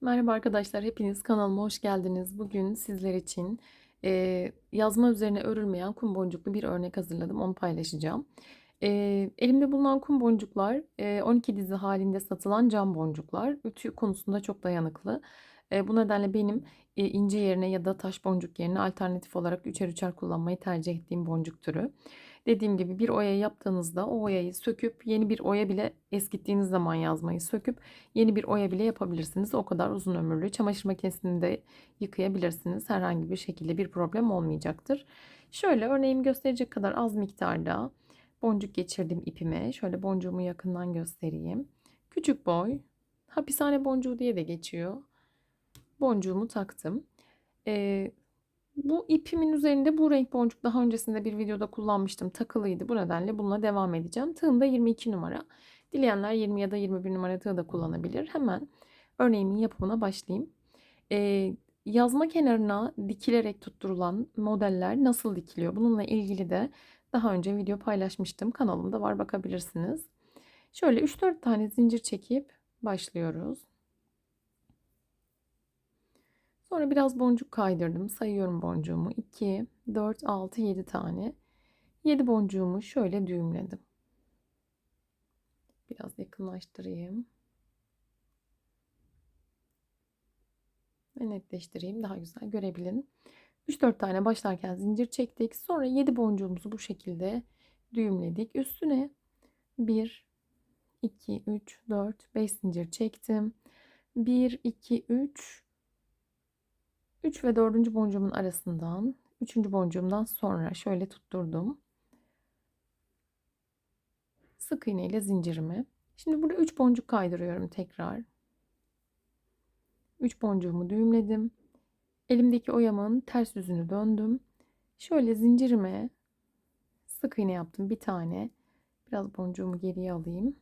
Merhaba arkadaşlar, hepiniz kanalıma hoş geldiniz. Bugün sizler için e, yazma üzerine örülmeyen kum boncuklu bir örnek hazırladım. Onu paylaşacağım. E, elimde bulunan kum boncuklar e, 12 dizi halinde satılan cam boncuklar. Ütü konusunda çok dayanıklı. E, bu nedenle benim e, ince yerine ya da taş boncuk yerine alternatif olarak üçer üçer kullanmayı tercih ettiğim boncuk türü. Dediğim gibi bir oya yaptığınızda o oyayı söküp yeni bir oya bile eskittiğiniz zaman yazmayı söküp yeni bir oya bile yapabilirsiniz. O kadar uzun ömürlü. Çamaşır makinesinde yıkayabilirsiniz. Herhangi bir şekilde bir problem olmayacaktır. Şöyle örneğimi gösterecek kadar az miktarda boncuk geçirdim ipime. Şöyle boncuğumu yakından göstereyim. Küçük boy. Hapishane boncuğu diye de geçiyor. Boncuğumu taktım. Ee, bu ipimin üzerinde bu renk boncuk daha öncesinde bir videoda kullanmıştım. Takılıydı. Bu nedenle bununla devam edeceğim. Tığım da 22 numara. Dileyenler 20 ya da 21 numara tığ da kullanabilir. Hemen örneğimin yapımına başlayayım. Ee, yazma kenarına dikilerek tutturulan modeller nasıl dikiliyor? Bununla ilgili de daha önce video paylaşmıştım. Kanalımda var bakabilirsiniz. Şöyle 3-4 tane zincir çekip başlıyoruz. Sonra biraz boncuk kaydırdım. Sayıyorum boncuğumu. 2, 4, 6, 7 tane. 7 boncuğumu şöyle düğümledim. Biraz yakınlaştırayım. Ve netleştireyim. Daha güzel görebilin. 3-4 tane başlarken zincir çektik. Sonra 7 boncuğumuzu bu şekilde düğümledik. Üstüne 1, 2, 3, 4, 5 zincir çektim. 1, 2, 3, 3 ve 4. boncuğumun arasından 3. boncuğumdan sonra şöyle tutturdum. Sık iğne ile zincirimi. Şimdi burada 3 boncuk kaydırıyorum tekrar. 3 boncuğumu düğümledim. Elimdeki oyamın ters yüzünü döndüm. Şöyle zincirime sık iğne yaptım bir tane. Biraz boncuğumu geriye alayım.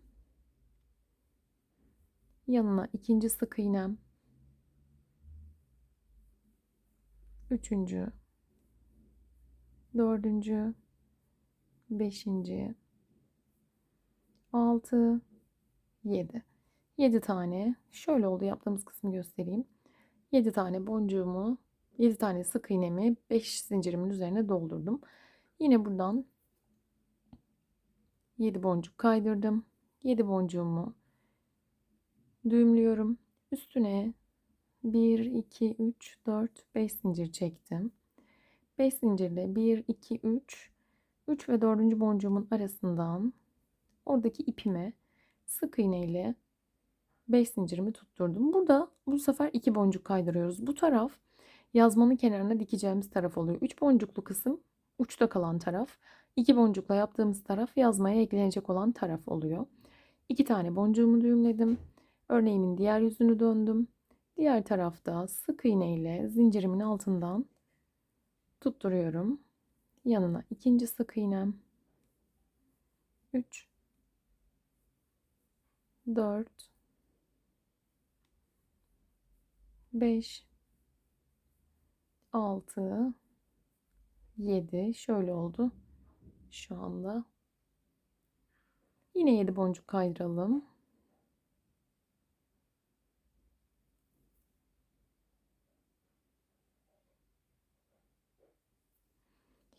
Yanına ikinci sık iğnem. Üçüncü. Dördüncü. Beşinci. Altı. Yedi. Yedi tane. Şöyle oldu yaptığımız kısmı göstereyim. Yedi tane boncuğumu, yedi tane sık iğnemi beş zincirimin üzerine doldurdum. Yine buradan yedi boncuk kaydırdım. Yedi boncuğumu düğümlüyorum. Üstüne 1, 2, 3, 4, 5 zincir çektim. 5 zincirle 1, 2, 3, 3 ve 4. boncuğumun arasından oradaki ipime sık iğne ile 5 zincirimi tutturdum. Burada bu sefer 2 boncuk kaydırıyoruz. Bu taraf yazmanın kenarına dikeceğimiz taraf oluyor. 3 boncuklu kısım uçta kalan taraf. 2 boncukla yaptığımız taraf yazmaya eklenecek olan taraf oluyor. 2 tane boncuğumu düğümledim. Örneğimin diğer yüzünü döndüm. Diğer tarafta sık iğne ile zincirimin altından tutturuyorum. Yanına ikinci sık iğnem. 3 4 5 6 7 şöyle oldu. Şu anda. Yine 7 boncuk kaydıralım.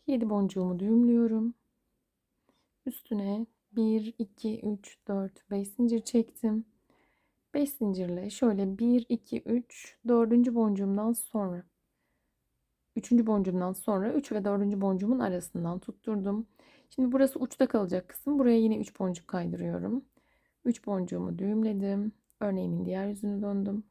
7 boncuğumu düğümlüyorum. Üstüne 1, 2, 3, 4, 5 zincir çektim. 5 zincirle şöyle 1, 2, 3, 4. boncuğumdan sonra 3. boncuğumdan sonra 3 ve 4. boncuğumun arasından tutturdum. Şimdi burası uçta kalacak kısım. Buraya yine 3 boncuk kaydırıyorum. 3 boncuğumu düğümledim. Örneğimin diğer yüzünü döndüm.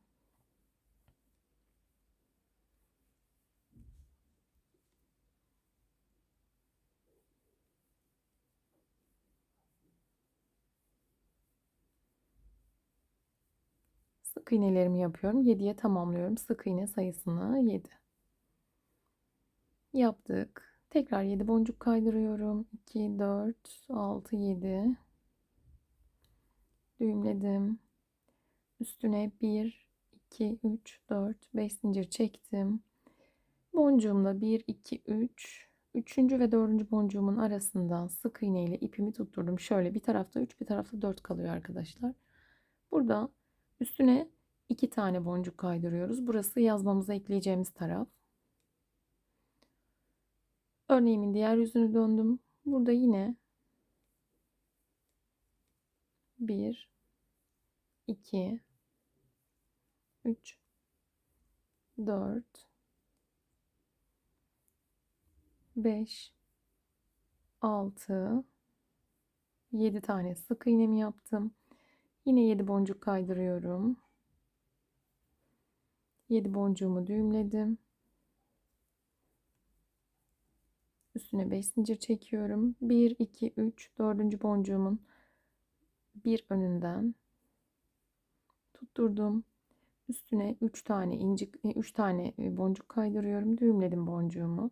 Sık iğnelerimi yapıyorum. 7'ye tamamlıyorum. Sık iğne sayısını 7. Yaptık. Tekrar 7 boncuk kaydırıyorum. 2, 4, 6, 7. Düğümledim. Üstüne 1, 2, 3, 4, 5 zincir çektim. Boncuğumla 1, 2, 3, üçüncü ve dördüncü boncuğumun arasından sık iğne ile ipimi tutturdum. Şöyle bir tarafta 3 bir tarafta 4 kalıyor arkadaşlar. Burada Üstüne 2 tane boncuk kaydırıyoruz. Burası yazmamıza ekleyeceğimiz taraf. Örneğimin diğer yüzünü döndüm. Burada yine 1 2 3 4 5 6 7 tane sık iğnemi yaptım. Yine 7 boncuk kaydırıyorum. 7 boncuğumu düğümledim. Üstüne 5 zincir çekiyorum. 1 2 3 4. boncuğumun bir önünden tutturdum. Üstüne 3 tane incik 3 tane e, boncuk kaydırıyorum. Düğümledim boncuğumu.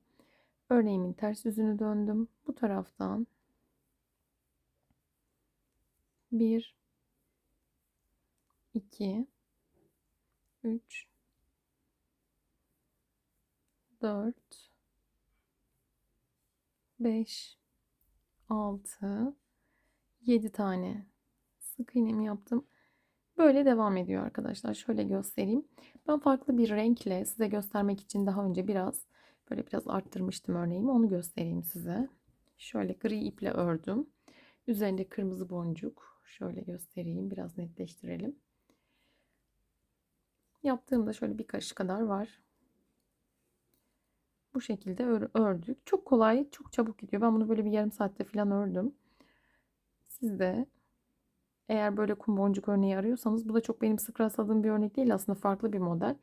Örneğimin ters yüzünü döndüm. Bu taraftan 1 2 3 4 5 6 7 tane sık iğnemi yaptım. Böyle devam ediyor arkadaşlar. Şöyle göstereyim. Ben farklı bir renkle size göstermek için daha önce biraz böyle biraz arttırmıştım örneğimi. Onu göstereyim size. Şöyle gri iple ördüm. Üzerinde kırmızı boncuk. Şöyle göstereyim. Biraz netleştirelim. Yaptığımda şöyle bir karış kadar var. Bu şekilde ördük. Çok kolay, çok çabuk gidiyor. Ben bunu böyle bir yarım saatte falan ördüm. Siz de eğer böyle kum boncuk örneği arıyorsanız bu da çok benim sık rastladığım bir örnek değil aslında farklı bir model.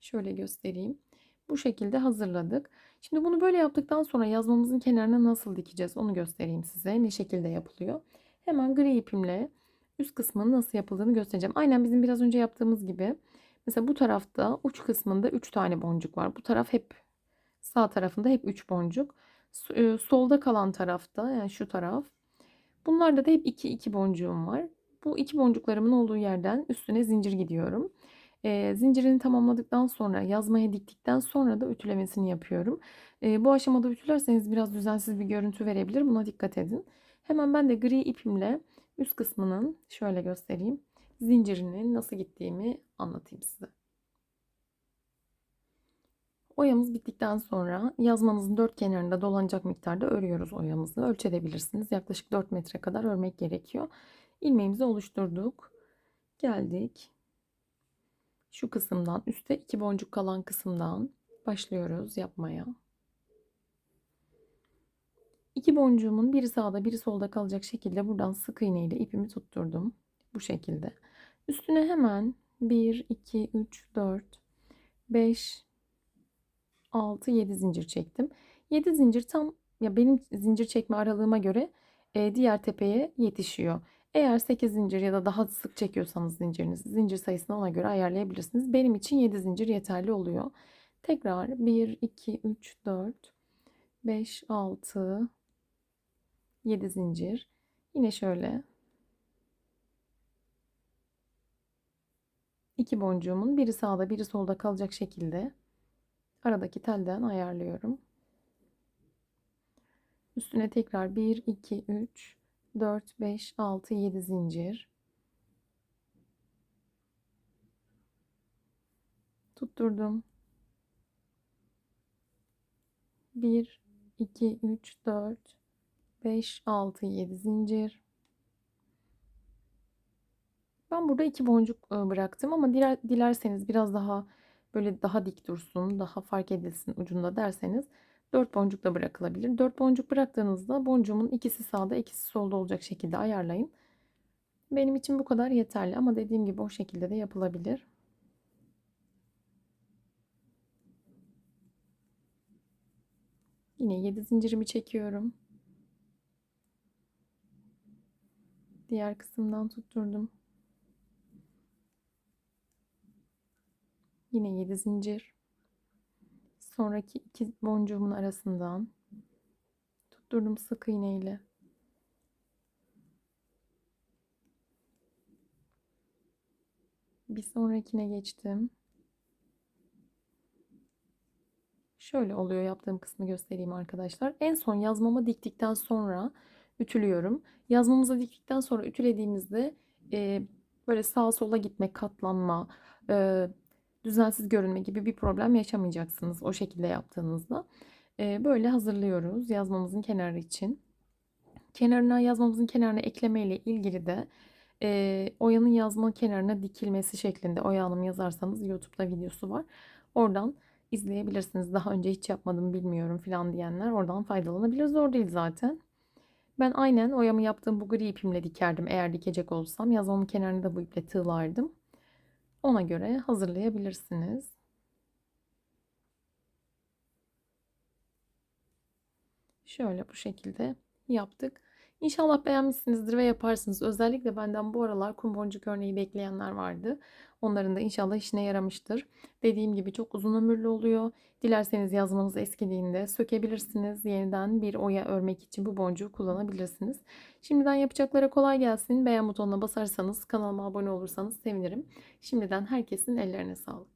Şöyle göstereyim. Bu şekilde hazırladık. Şimdi bunu böyle yaptıktan sonra yazmamızın kenarına nasıl dikeceğiz onu göstereyim size. Ne şekilde yapılıyor. Hemen gri ipimle üst kısmının nasıl yapıldığını göstereceğim. Aynen bizim biraz önce yaptığımız gibi. Mesela bu tarafta uç kısmında 3 tane boncuk var. Bu taraf hep sağ tarafında hep 3 boncuk. E, solda kalan tarafta yani şu taraf. Bunlarda da hep 2 2 boncuğum var. Bu iki boncuklarımın olduğu yerden üstüne zincir gidiyorum. E, zincirini tamamladıktan sonra yazmaya diktikten sonra da ütülemesini yapıyorum. E, bu aşamada ütülerseniz biraz düzensiz bir görüntü verebilir. Buna dikkat edin. Hemen ben de gri ipimle üst kısmının şöyle göstereyim. Zincirinin nasıl gittiğimi anlatayım size. Oyamız bittikten sonra yazmanızın dört kenarında dolanacak miktarda örüyoruz oyamızı. Ölçebilirsiniz. Yaklaşık 4 metre kadar örmek gerekiyor. İlmeğimizi oluşturduk. Geldik. Şu kısımdan üstte iki boncuk kalan kısımdan başlıyoruz yapmaya. İki boncuğumun biri sağda biri solda kalacak şekilde buradan sık iğne ile ipimi tutturdum. Bu şekilde. Üstüne hemen 1, 2, 3, 4, 5, 6, 7 zincir çektim. 7 zincir tam ya benim zincir çekme aralığıma göre e, diğer tepeye yetişiyor. Eğer 8 zincir ya da daha sık çekiyorsanız zinciriniz, zincir sayısını ona göre ayarlayabilirsiniz. Benim için 7 zincir yeterli oluyor. Tekrar 1, 2, 3, 4, 5, 6, 7 zincir. Yine şöyle iki boncuğumun biri sağda biri solda kalacak şekilde aradaki telden ayarlıyorum. Üstüne tekrar 1, 2, 3, 4, 5, 6, 7 zincir. Tutturdum. 1, 2, 3, 4, 5, 6, 7 zincir. Ben burada iki boncuk bıraktım ama diler, dilerseniz biraz daha böyle daha dik dursun, daha fark edilsin ucunda derseniz 4 boncuk da bırakılabilir. 4 boncuk bıraktığınızda boncuğumun ikisi sağda ikisi solda olacak şekilde ayarlayın. Benim için bu kadar yeterli ama dediğim gibi o şekilde de yapılabilir. Yine 7 zincirimi çekiyorum. Diğer kısımdan tutturdum. Yine 7 zincir sonraki iki boncuğumun arasından tutturdum sık iğne ile. Bir sonrakine geçtim. Şöyle oluyor yaptığım kısmı göstereyim arkadaşlar. En son yazmamı diktikten sonra ütülüyorum. Yazmamızı diktikten sonra ütülediğimizde e, böyle sağa sola gitme, katlanma, e, düzensiz görünme gibi bir problem yaşamayacaksınız o şekilde yaptığınızda. E, böyle hazırlıyoruz yazmamızın kenarı için. Kenarına yazmamızın kenarına ekleme ile ilgili de e, oyanın yazma kenarına dikilmesi şeklinde Oya Hanım yazarsanız YouTube'da videosu var. Oradan izleyebilirsiniz. Daha önce hiç yapmadım bilmiyorum falan diyenler oradan faydalanabilir. Zor değil zaten. Ben aynen oyamı yaptığım bu gri ipimle dikerdim eğer dikecek olsam. Yazmamın kenarını da bu iple tığlardım. Ona göre hazırlayabilirsiniz. Şöyle bu şekilde yaptık. İnşallah beğenmişsinizdir ve yaparsınız. Özellikle benden bu aralar kum boncuk örneği bekleyenler vardı. Onların da inşallah işine yaramıştır. Dediğim gibi çok uzun ömürlü oluyor. Dilerseniz yazmanız eskidiğinde sökebilirsiniz. Yeniden bir oya örmek için bu boncuğu kullanabilirsiniz. Şimdiden yapacaklara kolay gelsin. Beğen butonuna basarsanız, kanalıma abone olursanız sevinirim. Şimdiden herkesin ellerine sağlık.